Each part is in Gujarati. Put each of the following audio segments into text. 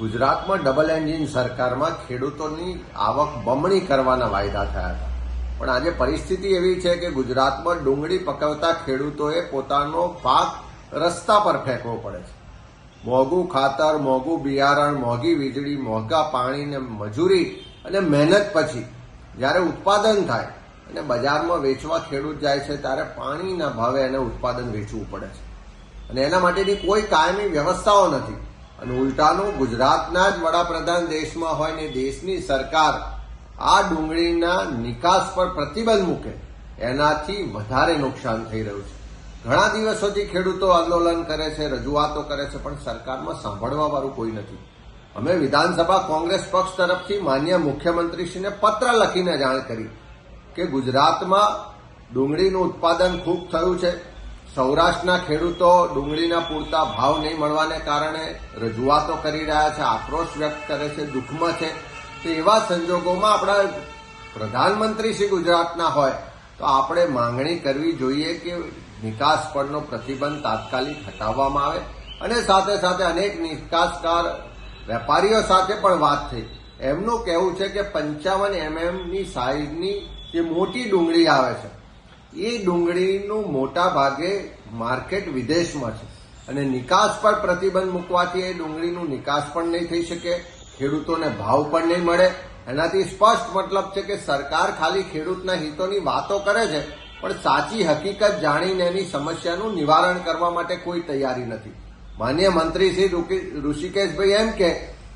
ગુજરાતમાં ડબલ એન્જિન સરકારમાં ખેડૂતોની આવક બમણી કરવાના વાયદા થયા હતા. પણ આજે પરિસ્થિતિ એવી છે કે ગુજરાતમાં ડુંગળી પકવતા ખેડૂતોએ પોતાનો પાક રસ્તા પર ફેંકવો પડે છે. મોંઘું ખાતર, મોંઘું બિયારણ, મોંઘી વીજળી, મોંઘા પાણીને મજૂરી અને મહેનત પછી જ્યારે ઉત્પાદન થાય અને બજારમાં વેચવા ખેડૂત જાય છે ત્યારે પાણીના ભાવે એને ઉત્પાદન વેચવું પડે છે. અને એના માટેની કોઈ કાયમી વ્યવસ્થાઓ નથી. અને ઉલટાનું ગુજરાતના જ વડાપ્રધાન દેશમાં હોય ને દેશની સરકાર આ ડુંગળીના નિકાસ પર પ્રતિબંધ મૂકે, એનાથી વધારે નુકસાન થઈ રહ્યું છે. ઘણા દિવસોથી ખેડૂતો આંદોલન કરે છે, રજૂઆતો કરે છે, પણ સરકારમાં સાંભળવા વાળું કોઈ નથી. અમે વિધાનસભા કોંગ્રેસ પક્ષ તરફથી માન્ય મુખ્યમંત્રીશ્રીને પત્ર લખીને જાણ કરી કે ગુજરાતમાં ડુંગળીનું ઉત્પાદન ખૂબ થયું છે. સૌરાષ્ટ્રના ખેડૂતો ડુંગળીના પૂરતા ભાવ નહીં મળવાને કારણે રજૂઆતો કરી રહ્યા છે, આક્રોશ વ્યક્ત કરે છે, દુઃખમાં છે. તો એવા સંજોગોમાં આપણા પ્રધાનમંત્રી શ્રી ગુજરાતના હોય, તો આપણે માંગણી કરવી જોઈએ કે નિકાસ પરનો પ્રતિબંધ તાત્કાલિક હટાવવામાં આવે. અને સાથે સાથે અનેક નિકાસકાર વેપારીઓ સાથે પણ વાત થઈ. એમનું કહેવું છે કે પંચાવન એમએમની સાઈઝની જે મોટી ડુંગળી આવે છે એ ડુંગળીનું મોટા ભાગે માર્કેટ વિદેશમાં છે. અને નિકાસ પર પ્રતિબંધ મૂકવાથી એ ડુંગળીનું નિકાસ પણ નહીં થઈ શકે, ખેડૂતોને ભાવ પણ નહીં મળે. એનાથી સ્પષ્ટ મતલબ છે કે સરકાર ખાલી ખેડૂતના હિતોની વાતો કરે છે, પણ સાચી હકીકત જાણીને એની સમસ્યાનું નિવારણ કરવા માટે કોઈ તૈયારી નથી. માન્ય મંત્રી શ્રી ઋષિકેશભાઈ એમ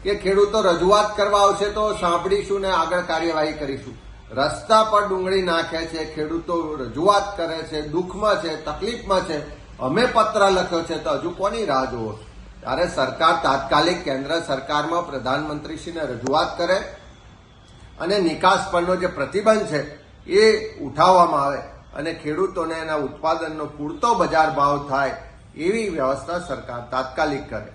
કે ખેડૂતો રજૂઆત કરવા આવશે તો સાંભળીશું ને આગળ કાર્યવાહી કરીશું. રસ્તા પર ડુંગળી નાખે છે, ખેડૂતો રજૂઆત કરે છે, દુઃખમાં છે, તકલીફમાં છે. અમે પત્ર લખ્યો છે તો હજુ કોની રાહ જુઓ? ત્યારે સરકાર તાત્કાલિક કેન્દ્ર સરકારમાં પ્રધાનમંત્રીશ્રીને રજૂઆત કરે અને નિકાસ પરનો જે પ્રતિબંધ છે એ ઉઠાવવામાં આવે અને ખેડૂતોને એના ઉત્પાદનનો પૂરતો બજાર ભાવ થાય એવી વ્યવસ્થા સરકાર તાત્કાલિક કરે.